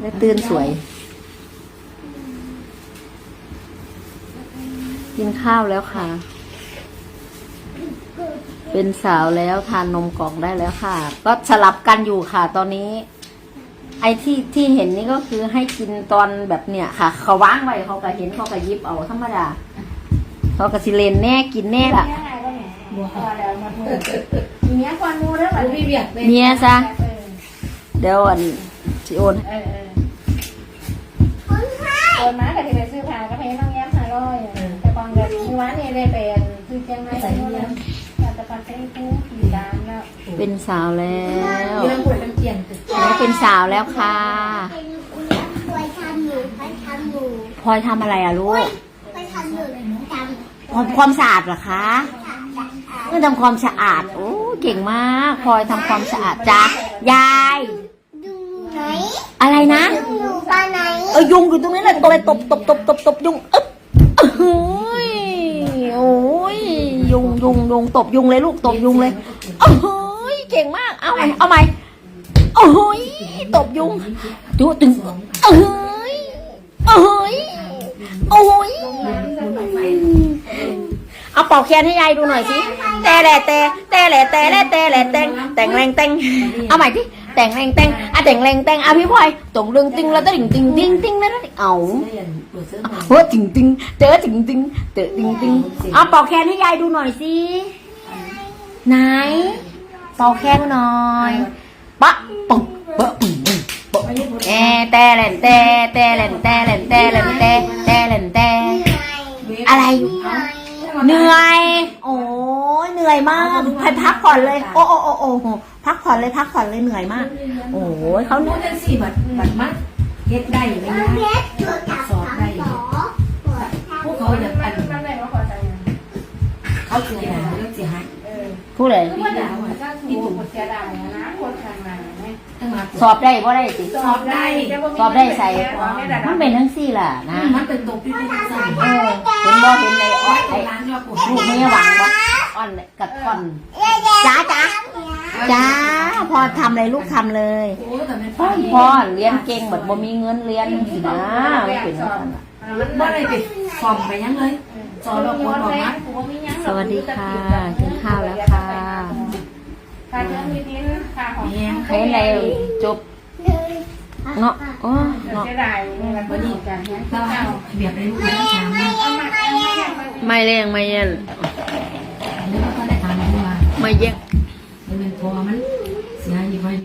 แล้วตื่นสวย กินข้าวแล้วค่ะ เป็นสาวแล้วทานนมกล่องได้แล้วค่ะ ก็สลับกันอยู่ค่ะ ตอนนี้ ไอ้ที่ที่เห็นนี่ก็คือให้กินตอนแบบเนี่ยค่ะ เขาว่างไว้เขาก็เห็นเขาก็หยิบเอาธรรมดาเขาก็สิเลนแน่กินแน่ล่ะเมียควันมูแล้วแบบพี่เบียดเมียซะ เดี๋ยวอันสิโอนเออเออคนมากับที่ไปซื้อผ้าก็เพน้องแย้มหาร้อยแต่บางแบบมีวันนี่ได้เป็นคือเชียงใหม่ใส่เนี้ยแต่ปันใช้ผู้ขี่ดามแล้วเป็นสาวแล้วเรื่องปวดน้ำเกียนแล้วเป็นสาวแล้วค่ะไปทำหนูไปทำหนูพลอยทำอะไรอะลูกไปทำหนูจทำความสะอาดเหรอคะำจำเมื่อทำความสะอาดโอ้ เก่งมากพลอยทำความสะอาดจ้ายายดูไหนอะไรนะดูหนูปลาไหนเออยุงอยู่ตรงนี้แหละตัวอะไรตบตบตบตบตบยุงอึ๊บเฮ้ยโอ้ยยุงยุงยุงตบยุงเลยลูกตบยุงเลยโอ้ยเก่งมากเอาใหม่เอาใหม่โอ้ยตบยุงดูตึงเอ้ยเอ้ยโอ้ยเอาเป่าแคนให้ยายดูหน่อยสิ แต่แหละแต่แต่แหละแต่แหละแต่แหละแต่งแต่งแรงแต่งเอาใหม่ที่แต่งแรงแต่งอะแต่งแรงแต่งอะพี่พลอยตรงดึงติงแล้วก็ดิ่งติงติงติงแล้วก็ดิ่งเอาวดเฮ้ยติงติงเจอติงติงเจอติงติงเอาป่าแคนให้ยายดูหน่อยสิไหนป่าแคนหน่อยปะปุ๊บปะปุ๊บปะแอแต่แหลนแต่แต่แหลนแต่แหลนแต่แหลนแต่แต่แหลนแต่อะไรเหนื่อย นื่อยมากไปพักผ่อนเลย โอ้โอ้โอ้โอ้โหพักผ่อนเลยพักผ่อนเลยเหนื่อยมาก โอ้ยเขาเขาโน้ตจังสี่บัดบัดมัดเฮ็ดได้ไหมเพนะชรตัวจับสองสอพวกเขาอยากอันมันได้มาขอใจเขาเสียหายเรื่องเสียหายเออพูดเลยคือว่าด่าหัวจ้าถูกคนเสียดายนะคนทางมาไหมตั้งมาสอบได้บ่ได้สิสอบได้สอบได้ใส่มันเป็นทั้งสี่ล่ะนะมันเป็นตกพี่เป็นสั่นเออเห็นบ่เห็นในอ้อยไอ้ร้านยอดปวดลูกไม่หวังบ่ อ่อนกับท่อนจ้าจ้าจ้าพอทำอะไรลูกทำเลยโอ้แต่มันพ่อพ่อเรียนเก่งแบบบ่มีเงินเรียนสินะมันเป็นจังซั่นล่ะมันบ่ได้ไปฟอมไปยังเลยจอเราคนบอกมัดสวัสดีค่ะกินข้าวแล้วค่ะค่าเชื้อมีทิ้นค่าของแห้งเห็นอะไรจบเนาะโอ้เนาะเสียดายนี่แหละก็ดีกันนะแต่ว่าเบียดไปลูกค้าช้ามากเอามาเอามาไม่แรงไม่เย็น นึกว่าเขาได้ทำมาไม่เย็นมันเป็นพอมันเสียอยู่ไป